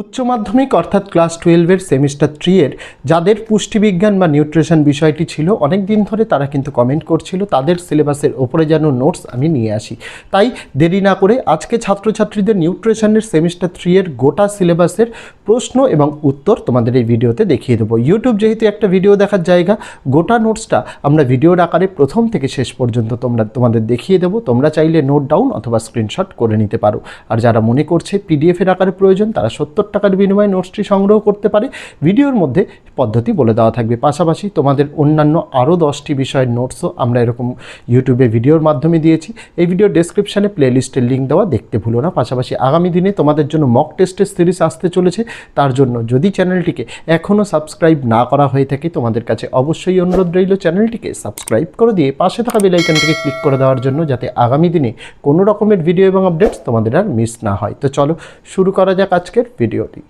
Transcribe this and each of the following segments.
উচ্চ মাধ্যমিক অর্থাৎ ক্লাস টুয়েলভের সেমিস্টার থ্রি এর যাদের পুষ্টিবিজ্ঞান বা নিউট্রিশন বিষয়টি ছিল অনেক দিন ধরে তারা কিন্তু কমেন্ট করছিল, তাদের সিলেবাসের ওপরে যেন নোটস আমি নিয়ে আসি। তাই দেরি না করে আজকে ছাত্রছাত্রীদের নিউট্রিশনের সেমিস্টার থ্রি এর গোটা সিলেবাসের প্রশ্ন এবং উত্তর তোমাদের এই ভিডিওতে দেখিয়ে দেবো। ইউটিউব যেহেতু একটা ভিডিও দেখার জায়গা, গোটা নোটসটা আমরা ভিডিওর আকারে প্রথম থেকে শেষ পর্যন্ত তোমরা, তোমাদের দেখিয়ে দেবো। তোমরা চাইলে নোট ডাউন অথবা স্ক্রিনশট করে নিতে পারো। আর যারা মনে করছে পিডিএফের আকারে প্রয়োজন, তারা সত্তর টাকার বিনিময়ে নোটসটি সংগ্রহ করতে পারে। ভিডিওর মধ্যে পদ্ধতি বলে দেওয়া থাকবে। পাশাপাশি তোমাদের অন্যান্য আরও দশটি বিষয়ের নোটসও আমরা এরকম ইউটিউবে ভিডিওর মাধ্যমে দিয়েছি। এই ভিডিও ডেসক্রিপশানে প্লেলিস্টের লিঙ্ক দেওয়া দেখতে ভুলো না। পাশাপাশি আগামী দিনে তোমাদের জন্য মক টেস্টের সিরিজ আসতে চলেছে। তার জন্য যদি চ্যানেলটিকে এখনও সাবস্ক্রাইব না করা হয়ে থাকে, তোমাদের কাছে অবশ্যই অনুরোধ রইল চ্যানেলটিকে সাবস্ক্রাইব করে দিয়ে পাশে থাকা বেলাইকনটিকে ক্লিক করে দেওয়ার জন্য যাতে আগামী দিনে কোনো রকমের ভিডিও এবং আপডেটস তোমাদের আর মিস না হয়। তো চলো শুরু করা যাক আজকের ভিডিওটি।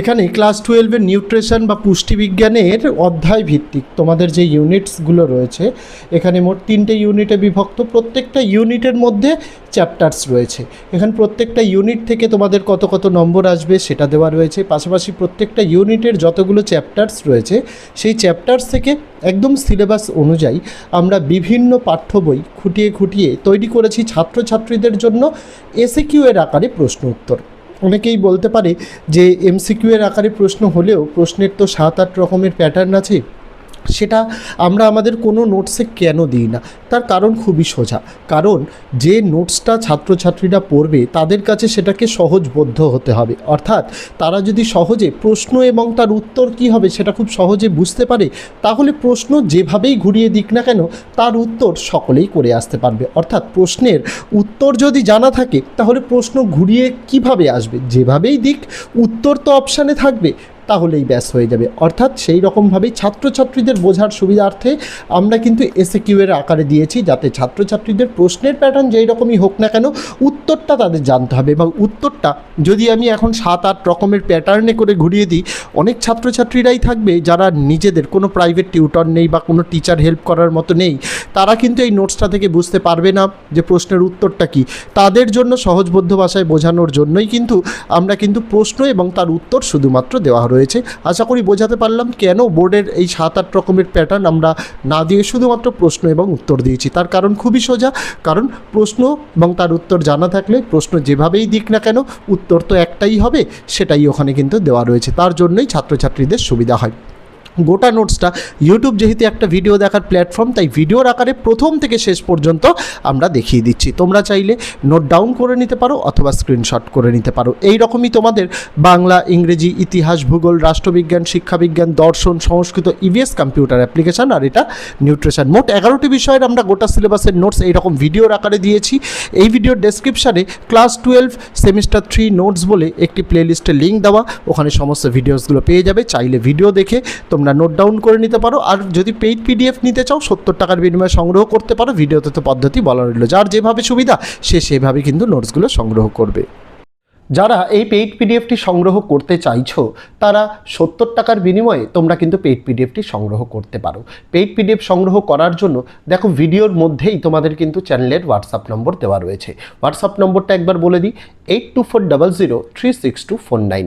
এখানে ক্লাস টুয়েলভের নিউট্রিশন বা পুষ্টিবিজ্ঞানের অধ্যায় ভিত্তিক তোমাদের যে ইউনিটসগুলো রয়েছে, এখানে মোট তিনটে ইউনিটে বিভক্ত। প্রত্যেকটা ইউনিটের মধ্যে চ্যাপ্টার্স রয়েছে। এখানে প্রত্যেকটা ইউনিট থেকে তোমাদের কত কত নম্বর আসবে সেটা দেওয়া রয়েছে। পাশাপাশি প্রত্যেকটা ইউনিটের যতগুলো চ্যাপ্টার্স রয়েছে, সেই চ্যাপ্টার্স থেকে একদম সিলেবাস অনুযায়ী আমরা বিভিন্ন পাঠ্য বই খুঁটিয়ে খুঁটিয়ে তৈরি করেছি ছাত্রছাত্রীদের জন্য। এসএকিউ এর আকারে প্রশ্ন উত্তর। অনেকেই বলতে পারে যে এমসিকিউ এর আকারে প্রশ্ন হলেও প্রশ্নের তো সাত আট রকমের প্যাটার্ন আছে। সেটা আমরা আমাদের কোনো নোটসে কেন দিই না? তার কারণ খুবই সোজা। কারণ যে নোটসটা ছাত্রছাত্রীরা পড়বে, তাদের কাছে সেটাকে সহজবোধ্য হতে হবে। অর্থাৎ তারা যদি সহজে প্রশ্ন এবং তার উত্তর কী হবে সেটা খুব সহজে বুঝতে পারে, তাহলে প্রশ্ন যেভাবেই ঘুরিয়ে দিক না কেন, তার উত্তর সকলেই করে আসতে পারবে। অর্থাৎ প্রশ্নের উত্তর যদি জানা থাকে, তাহলে প্রশ্ন ঘুরিয়ে কীভাবে আসবে? যেভাবেই দিক, উত্তর তো অপশানে থাকবে। তাহলেই ব্যাস হয়ে যাবে। অর্থাৎ সেই রকমভাবেই ছাত্রছাত্রীদের বোঝার সুবিধার্থে আমরা কিন্তু এসে কিউয়ের আকারে দিয়েছি, যাতে ছাত্রছাত্রীদের প্রশ্নের প্যাটার্ন যেই রকমই হোক না কেন উত্তরটা তাদের জানতে হবে এবং উত্তরটা যদি আমি এখন সাত আট রকমের প্যাটার্নে করে ঘুরিয়ে দিই, অনেক ছাত্রছাত্রীরাই থাকবে যারা নিজেদের কোনো প্রাইভেট টিউটর নেই বা কোনো টিচার হেল্প করার মতো নেই, তারা কিন্তু এই নোটসটা থেকে বুঝতে পারবে না যে প্রশ্নের উত্তরটা কী। তাদের জন্য সহজবোধ্য ভাষায় বোঝানোর জন্যই কিন্তু আমরা কিন্তু প্রশ্ন এবং তার উত্তর শুধুমাত্র দেওয়া রয়েছে। আশা করি বোঝাতে পারলাম কেন বোর্ডের এই সাত আট রকমের প্যাটার্ন আমরা না দিয়ে শুধুমাত্র প্রশ্ন এবং উত্তর দিয়েছি। তার কারণ খুবই সোজা, কারণ প্রশ্ন এবং তার উত্তর জানা থাকলে প্রশ্ন যেভাবেই দিক না কেন, উত্তর তো একটাই হবে, সেটাই ওখানে কিন্তু দেওয়া রয়েছে। তার জন্যই ছাত্রছাত্রীদের সুবিধা হয়। গোটা নোটসটা ইউটিউব যেহেতু একটা ভিডিও দেখার প্ল্যাটফর্ম তাই ভিডিওর আকারে প্রথম থেকে শেষ পর্যন্ত আমরা দেখিয়ে দিচ্ছি। তোমরা চাইলে নোট ডাউন করে নিতে পারো অথবা স্ক্রিনশট করে নিতে পারো। এই রকমই তোমাদের বাংলা, ইংরেজি, ইতিহাস, ভূগোল, রাষ্ট্রবিজ্ঞান, শিক্ষাবিজ্ঞান, দর্শন, সংস্কৃত ইভিএস কম্পিউটার অ্যাপ্লিকেশান আর এটা নিউট্রিশন মোট এগারোটি বিষয়ের আমরা গোটা সিলেবাসের নোটস এইরকম ভিডিওর আকারে দিয়েছি। এই ভিডিওর ডেসক্রিপশানে class twelve semester three notes বলে একটি প্লেলিস্টের লিঙ্ক দেওয়া। ওখানে সমস্ত ভিডিওসগুলো পেয়ে যাবে। চাইলে ভিডিও দেখে তোমরা নোট ডাউন করে নিতে পারো। আর যদি পেইড পিডিএফ নিতে চাও, সত্তর টাকার বিনিময়ে সংগ্রহ করতে পারো। ভিডিওতে তো পদ্ধতি বলা রইল। যার যেভাবে সুবিধা, সে সেভাবে কিন্তু নোটসগুলো সংগ্রহ করবে। যারা এই পেইড পিডিএফটি সংগ্রহ করতে চাইছো, তারা সত্তর টাকার বিনিময়ে তোমরা কিন্তু পেইড পিডিএফটি সংগ্রহ করতে পারো। পেইড পিডিএফ সংগ্রহ করার জন্য, দেখো ভিডিওর মধ্যেই তোমাদের কিন্তু চ্যানেলের হোয়াটসঅ্যাপ নম্বর দেওয়া রয়েছে। হোয়াটসঅ্যাপ নম্বরটা একবার বলে দিই eight two four double zero three six two four nine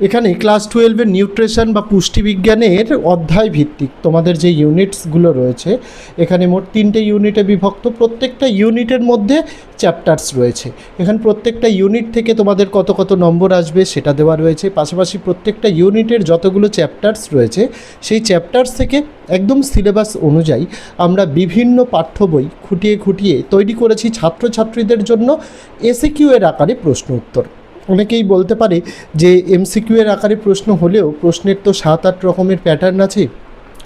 এখানে ক্লাস টুয়েলভের নিউট্রিশন বা পুষ্টিবিজ্ঞানের অধ্যায় ভিত্তিক তোমাদের যে ইউনিটসগুলো রয়েছে, এখানে মোট তিনটে ইউনিটে বিভক্ত। প্রত্যেকটা ইউনিটের মধ্যে চ্যাপ্টার্স রয়েছে। এখানে প্রত্যেকটা ইউনিট থেকে তোমাদের কত কত নম্বর আসবে সেটা দেওয়া রয়েছে। পাশাপাশি প্রত্যেকটা ইউনিটের যতগুলো চ্যাপ্টার্স রয়েছে, সেই চ্যাপ্টার্স থেকে একদম সিলেবাস অনুযায়ী আমরা বিভিন্ন পাঠ্য বই খুঁটিয়ে খুঁটিয়ে তৈরি করেছি ছাত্রছাত্রীদের জন্য এসিকিউ এর আকারে প্রশ্ন উত্তর। অনেকেই বলতে পারে যে এমসিকিউ এর আকারে প্রশ্ন হলেও প্রশ্নের তো সাত আট রকমের প্যাটার্ন আছে।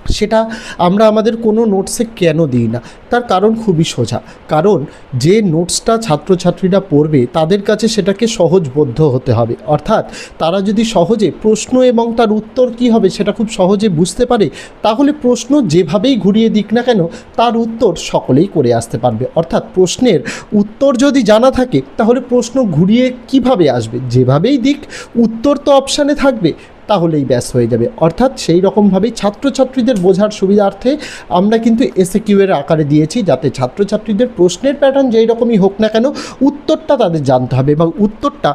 সেটা আমরা আমাদের কোনো নোটসে কেন দিই না? তার কারণ খুবই সোজা। কারণ যে নোটসটা ছাত্রছাত্রীরা পড়বে, তাদের কাছে সেটাকে সহজবোধ্য হতে হবে। অর্থাৎ তারা যদি সহজে প্রশ্ন এবং তার উত্তর কী হবে সেটা খুব সহজে বুঝতে পারে, তাহলে প্রশ্ন যেভাবেই ঘুরিয়ে দিক না কেন, তার উত্তর সকলেই করে আসতে পারবে। অর্থাৎ প্রশ্নের উত্তর যদি জানা থাকে, তাহলে প্রশ্ন ঘুরিয়ে কীভাবে আসবে? যেভাবেই দিক, উত্তর তো অপশানে থাকবে। তাহলেই ব্যাস হয়ে যাবে। অর্থাৎ সেই রকমভাবেই ছাত্রছাত্রীদের বোঝার সুবিধার্থে আমরা কিন্তু এসে কিউয়ের আকারে দিয়েছি, যাতে ছাত্রছাত্রীদের প্রশ্নের প্যাটার্ন যেই রকমই হোক না কেন, উত্তরটা তাদের জানতে হবে এবং উত্তরটা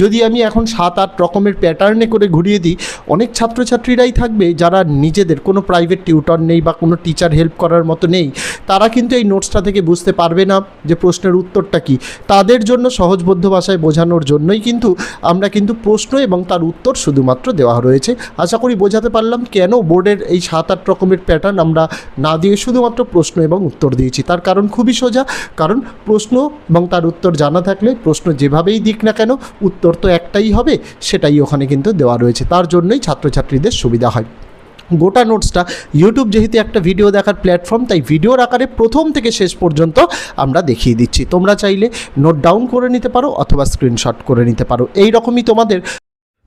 যদি আমি এখন সাত, আট রকমের প্যাটার্নে করে ঘুরিয়ে দিই, অনেক ছাত্রছাত্রীরাই থাকবে যারা নিজেদের কোনো প্রাইভেট টিউটর নেই বা কোনো টিচার হেল্প করার মতো নেই, তারা কিন্তু এই নোটসটা থেকে বুঝতে পারবে না যে প্রশ্নের উত্তরটা কি। তাদের জন্য সহজবোধ্য ভাষায় বোঝানোর জন্যই কিন্তু আমরা কিন্তু প্রশ্ন এবং তার উত্তর শুধুমাত্র দেওয়া রয়েছে। আশা করি বোঝাতে পারলাম কেন বোর্ডের এই সাত, আট রকমের প্যাটার্ন আমরা না দিয়ে শুধুমাত্র প্রশ্ন এবং উত্তর দিয়েছি। তার কারণ খুবই সোজা, কারণ প্রশ্ন এবং তার উত্তর জানা থাকলে প্রশ্ন যেভাবেই দিক না কেন, উত্তর তো একটাই হবে, সেটাই ওখানে কিন্তু দেওয়া রয়েছে। তার জন্যই ছাত্রছাত্রীদের সুবিধা হয়। গোটা নোটসটা ইউটিউব যেহেতু একটা ভিডিও দেখার প্ল্যাটফর্ম তাই ভিডিওর আকারে প্রথম থেকে শেষ পর্যন্ত আমরা দেখিয়ে দিচ্ছি। তোমরা চাইলে নোট ডাউন করে নিতে পারো অথবা স্ক্রিনশট করে নিতে পারো। এই রকমই তোমাদের